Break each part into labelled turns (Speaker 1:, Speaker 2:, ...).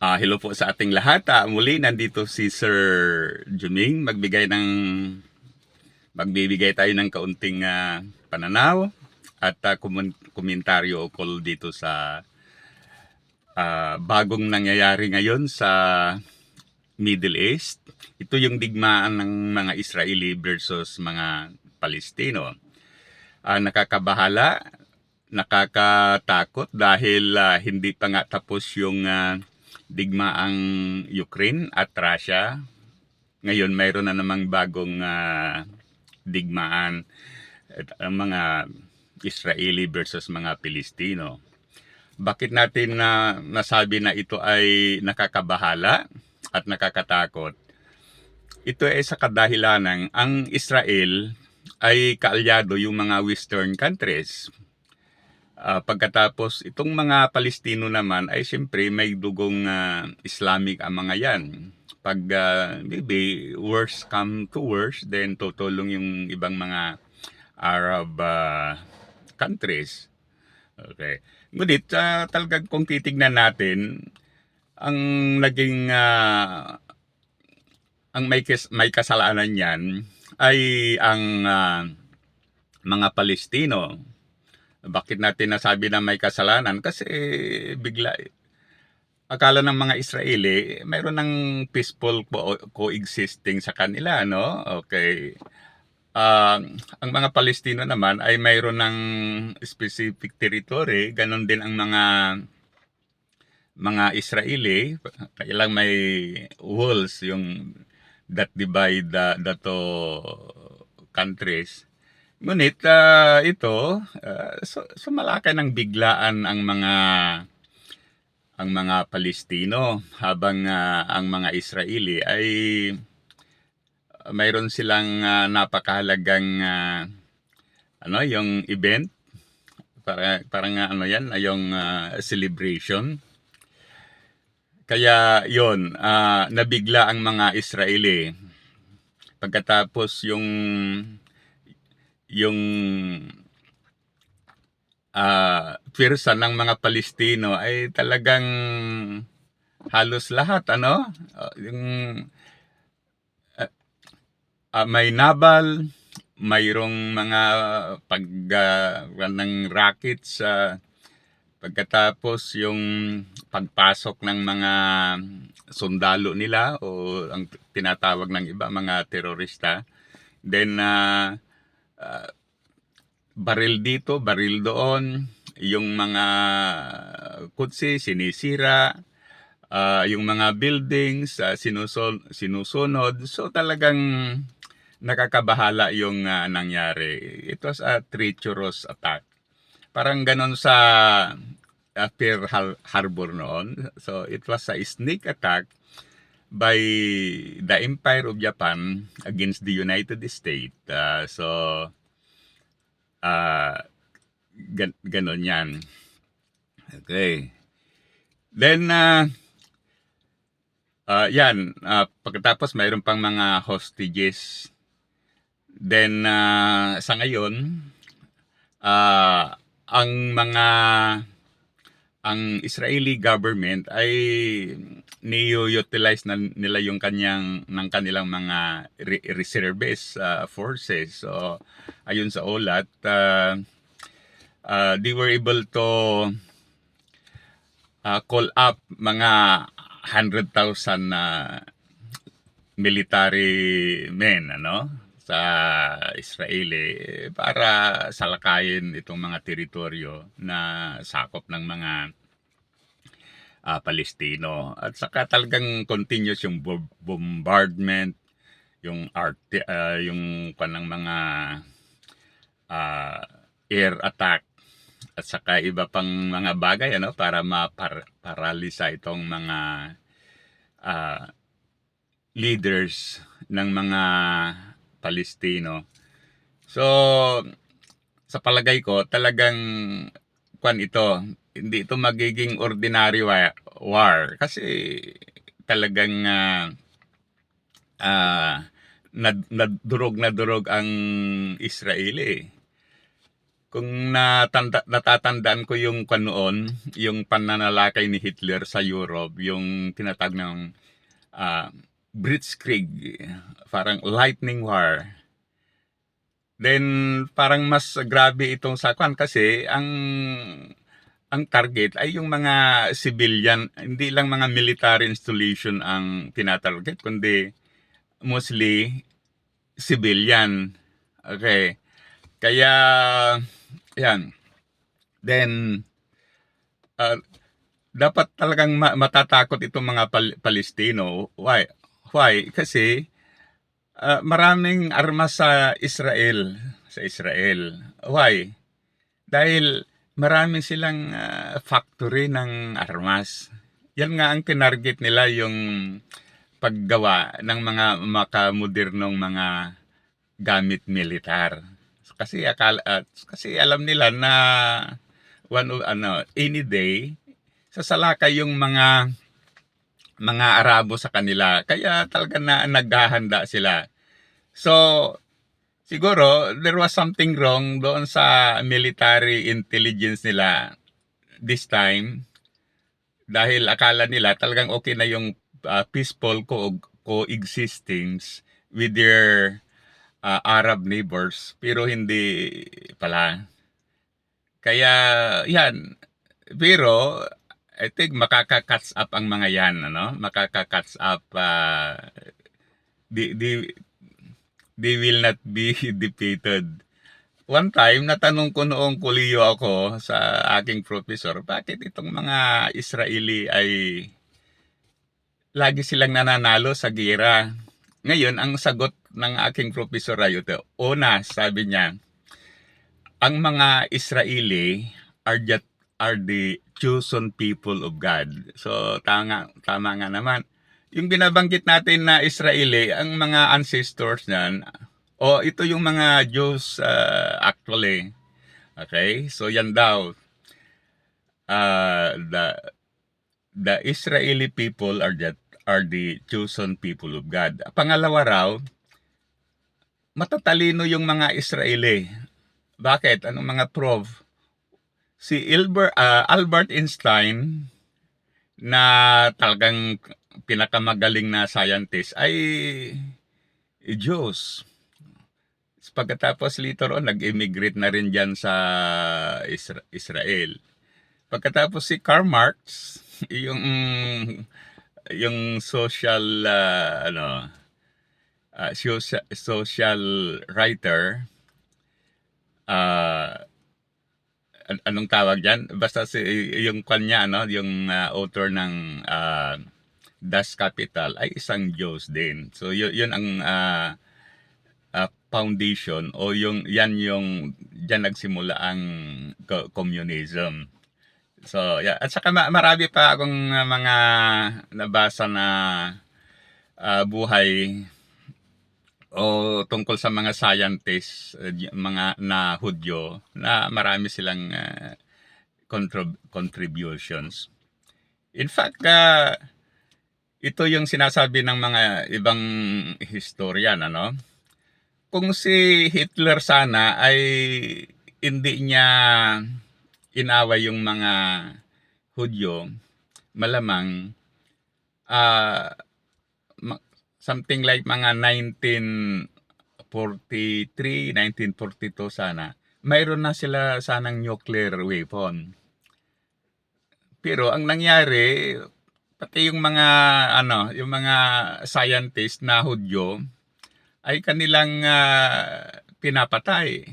Speaker 1: Ah, hello po sa ating lahat. Ah, muli nandito si Sir Juming magbigay ng magbibigay tayo ng kaunting ah, pananaw at kumun- komentaryo ukol dito sa ah, bagong nangyayari ngayon sa Middle East. Ito yung digmaan ng mga Israeli versus mga Palestino. Ah, nakakabahala, nakakatakot dahil ah, hindi pa nga tapos yung ah, digmaang Ukraine at Russia. Ngayon mayroon na namang bagong ah, digmaan ang mga Israeli versus mga Pilistino. Bakit natin na nasabi na ito ay nakakabahala at nakakatakot? Ito ay sa kadahilanang ang Israel ay kaalyado yung mga western countries. Ah, pagkatapos, itong mga Palestino naman ay siyempre may dugong ah, Islamic ang mga yan. Pag ah, maybe worse come to worse, then tutulong yung ibang mga Arab ah, countries. Okay. Ngunit ah, talagang kung titignan natin, ang naging ah, ang may, kes- may kasalanan yan ay ang ah, mga Palestino. Bakit natin nasabi na may kasalanan? Kasi bigla, akala ng mga Israeli, mayroon ng peaceful co- coexisting sa kanila, no? Okay. Ah, ang mga Palestino naman ay mayroon ng specific territory, ganon din ang mga mga Israeli, kailang may walls yung that divide the, the two countries. Ngunit ah, ito, so, sumalaki ng biglaan ang mga ang mga Palestino habang ah, ang mga Israeli ay mayroon silang ah, napakahalagang ah, ano yung event. Para parang ano yan yung ah, celebration. Kaya yon ah, nabigla ang mga Israeli. Pagkatapos yung yung ah pwersa ng mga Palestino ay talagang halos lahat ano? Ah, yung ah, ah, may nabal mayroong mga pag ah, ng rockets sa pagkatapos yung pagpasok ng mga sundalo nila o ang tinatawag ng iba mga terorista. Then ah, ah, baril dito, baril doon, yung mga kutsi sinisira, ah, yung mga buildings ah, sinusun- sinusunod. So talagang nakakabahala yung ah, nangyari. It was a treacherous attack. Parang ganon sa ah, Pearl Har- Harbor noon. So it was a sneak attack by the Empire of Japan against the United States. Ah, so ah gan- ganon yan. Okay. Then, ah ah, yan, ah, pagkatapos mayroon pang mga hostages. Then, ah, sa ngayon, ah, ang mga, ang Israeli government ay ni-utilize na nila yung kanyang, ng kanilang mga re- reservist ah, forces. So, ayun sa ulat, ah, ah, they were able to ah, call up mga 100,000 na military men ano sa Israeli eh, para salakayin itong mga teritoryo na sakop ng mga ah, Palestino. At saka talagang continuous yung bo- bombardment yung art ah, yung panang mga ah, air attack. At saka iba pang mga bagay ano para maparalisa itong mga ah, leaders ng mga Palestino. So sa palagay ko talagang kwan ito hindi ito magiging ordinary wa- war kasi talagang ah, nad, nadurog na durog ang Israeli. kung natanda, natatandaan ko yung kanoon, yung pananalakay ni Hitler sa Europe, yung tinatag ng ah, Blitzkrieg, parang lightning war. Then parang mas grabe itong sa kwan kasi ang ang target ay yung mga civilian, hindi lang mga military installation ang tinatarget, kundi mostly civilian. Okay. Kaya, yan. Then, uh, dapat talagang ma- matatakot itong mga Pal- Palestino. Why? Why? Kasi uh, maraming armas sa Israel. Sa Israel. Why? Dahil marami silang ah, factory ng armas. Yan nga ang tinarget nila yung paggawa ng mga makamodernong mga gamit militar. Kasi akala at kasi alam nila na one of, ano any day sasalakay yung mga mga Arabo sa kanila. Kaya talaga na naghahanda sila. So siguro there was something wrong doon sa military intelligence nila this time dahil akala nila talagang okay na yung uh, peaceful co- coexisting with their uh, Arab neighbors pero hindi pala kaya yan pero I think makaka-catch up ang mga yan ano makaka-catch up uh, di, di, they will not be defeated. One time, natanong ko noong kuliyo ako sa aking professor, bakit itong mga Israeli ay lagi silang nananalo sa gira? Ngayon, ang sagot ng aking professor ay ito. Una, sabi niya, ang mga Israeli are just are the chosen people of God. So tama tama nga naman yung binabanggit natin na Israeli, ang mga ancestors niyan, o oh, ito yung mga Jews uh, actually. Okay? So yan daw. Uh, the the Israeli people are that are the chosen people of God. Pangalawa raw, matatalino yung mga Israeli. Bakit? Anong mga proof? Si Albert, uh, Albert Einstein na talagang pinakamagaling na scientist ay Diyos. Pagkatapos later on, nag-immigrate na rin dyan sa Isra- Israel. Pagkatapos si Karl Marx, yung yung social uh, ano uh, social, social writer uh, an- anong tawag diyan basta si yung kanya ano yung uh, author ng uh, Das Capital ay isang Diyos din. So yun, yun ang uh, uh, foundation o yung yan yung diyan nagsimula ang co- communism. So yeah, at saka ma- marami pa akong mga nabasa na uh, buhay o tungkol sa mga scientists, uh, mga na Hudyo na marami silang uh, contrib- contributions. In fact, uh, ito yung sinasabi ng mga ibang historian, ano? Kung si Hitler sana ay hindi niya inaway yung mga Hudyo, malamang uh, something like mga 1943, 1942 sana, mayroon na sila sanang nuclear weapon. Pero ang nangyari, pati yung mga ano, yung mga scientist na Hudyo ay kanilang uh, pinapatay.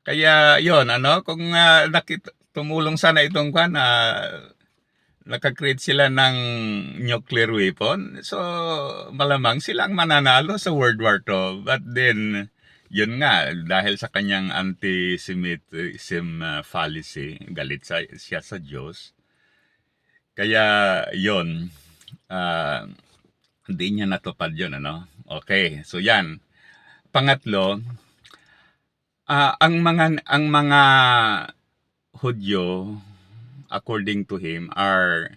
Speaker 1: Kaya yon ano, kung uh, nakita, tumulong sana itong kwan na uh, nakakreate sila ng nuclear weapon, so malamang silang mananalo sa World War II. But then, yun nga, dahil sa kanyang anti-Semitism uh, fallacy, galit sa, siya sa Diyos, kaya yon uh, hindi niya natupad yun, ano? Okay, so yan. Pangatlo, uh, ang mga ang mga Hudyo according to him are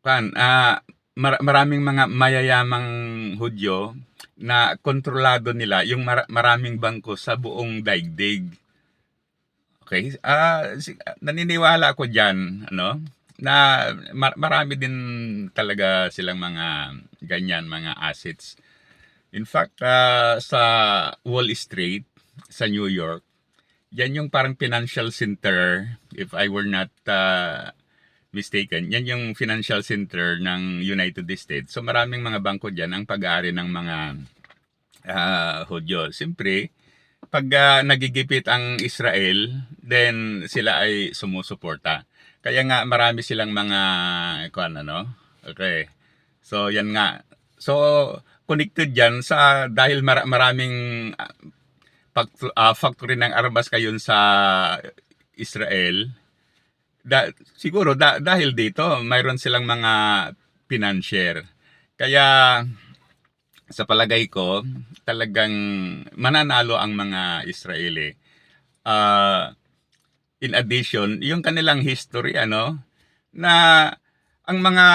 Speaker 1: kan uh, mar- maraming mga mayayamang Hudyo na kontrolado nila yung mar- maraming bangko sa buong daigdig. Okay. Ah, si- naniniwala ako diyan, ano, na ma- marami din talaga silang mga ganyan mga assets. In fact, ah, sa Wall Street sa New York, yan yung parang financial center if I were not ah, mistaken. Yan yung financial center ng United States. So maraming mga bangko diyan ang pag-aari ng mga ah, Hudyo. Siyempre, pag ah, nagigipit ang Israel, then sila ay sumusuporta. Kaya nga marami silang mga kuan ano. Okay. So yan nga. So connected yan sa dahil mara- maraming ah, pag, ah, factory ng armas kayon sa Israel. Da, siguro da, dahil dito mayroon silang mga financier. Kaya sa palagay ko, talagang mananalo ang mga Israeli. Ah, in addition, yung kanilang history ano na ang mga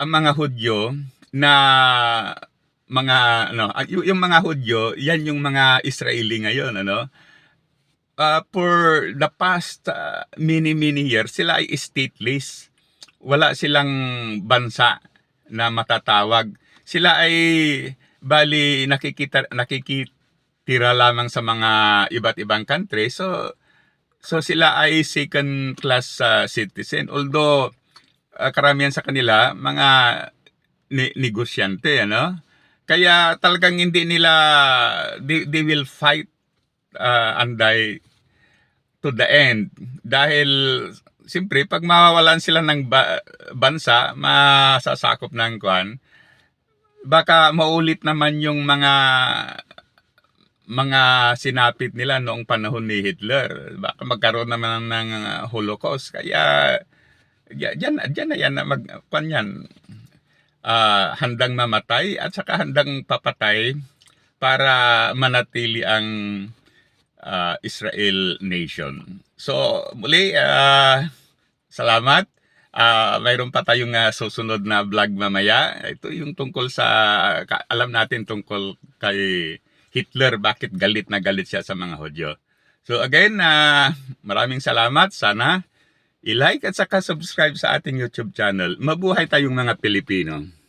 Speaker 1: ang mga Hudyo na mga ano ah, yung mga Hudyo, yan yung mga Israeli ngayon ano. Ah, for the past ah, many many years sila ay stateless. Wala silang bansa na matatawag. Sila ay bali nakikita nakikitira lamang sa mga iba't ibang country. So so sila ay second class ah, citizen. Although ah, karamihan sa kanila mga ne- negosyante ano. Kaya talagang hindi nila they, they will fight uh, and die to the end. Dahil siyempre pag mawawalan sila ng ba- bansa masasakop ng kwan. Baka maulit naman yung mga mga sinapit nila noong panahon ni Hitler. Baka magkaroon naman ng uh, Holocaust. Kaya ya- diyan diyan na yan na mag kwan yan ah, handang mamatay at saka handang papatay para manatili ang ah, Israel nation. So muli ah, salamat. Ah, mayroon pa tayong ah, susunod na vlog mamaya. Ito yung tungkol sa alam natin tungkol kay Hitler bakit galit na galit siya sa mga Hudyo. So again, ah, maraming salamat. Sana i-like at saka subscribe sa ating YouTube channel. Mabuhay tayong mga Pilipino.